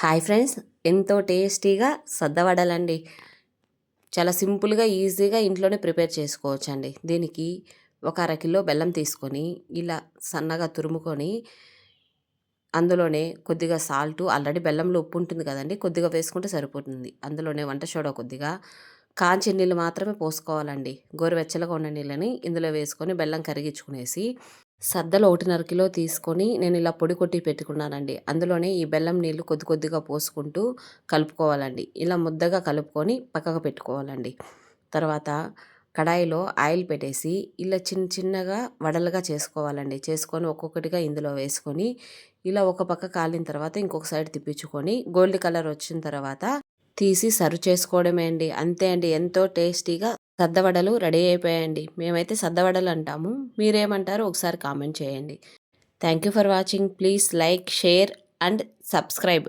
Hi friends ఎంతో టేస్టీగా సద్దవడలండి. చాలా సింపుల్గా ఈజీగా ఇంట్లోనే ప్రిపేర్ చేసుకోవచ్చండి. దీనికి ఒక అరకిలో బెల్లం తీసుకొని ఇలా సన్నగా తురుముకొని అందులోనే కొద్దిగా సాల్టు ఆల్రెడీ బెల్లంలో ఉప్పు ఉంటుంది కదండి కొద్దిగా వేసుకుంటే సరిపోతుంది. అందులోనే వంట సోడా కొద్దిగా కాంచి నీళ్ళు మాత్రమే పోసుకోవాలండి. గోరువెచ్చలుగా ఉన్న నీళ్ళని ఇందులో వేసుకొని బెల్లం కరిగించుకునేసి సద్దలు ఒకటిన్నర కిలో తీసుకొని నేను ఇలా పొడి కొట్టి పెట్టుకున్నానండి. అందులోనే ఈ బెల్లం నీళ్ళు కొద్ది కొద్దిగా పోసుకుంటూ కలుపుకోవాలండి. ఇలా ముద్దగా కలుపుకొని పక్కకు పెట్టుకోవాలండి. తర్వాత కడాయిలో ఆయిల్ పెట్టేసి ఇలా చిన్న చిన్నగా వడలుగా చేసుకోవాలండి. చేసుకొని ఒక్కొక్కటిగా ఇందులో వేసుకొని ఇలా ఒక పక్క కాలిన తర్వాత ఇంకొక సైడ్ తిప్పించుకొని గోల్డ్ కలర్ వచ్చిన తర్వాత తీసి సర్వ్ చేసుకోవడమే అండి. అంతే అండి. ఎంతో టేస్టీగా సద్దవడలు రెడీ అయిపోయాయండి. మేమైతే సద్దవడలు అంటాము. మీరేమంటారు ఒకసారి కామెంట్ చేయండి. Thank you for watching. Please like share and subscribe.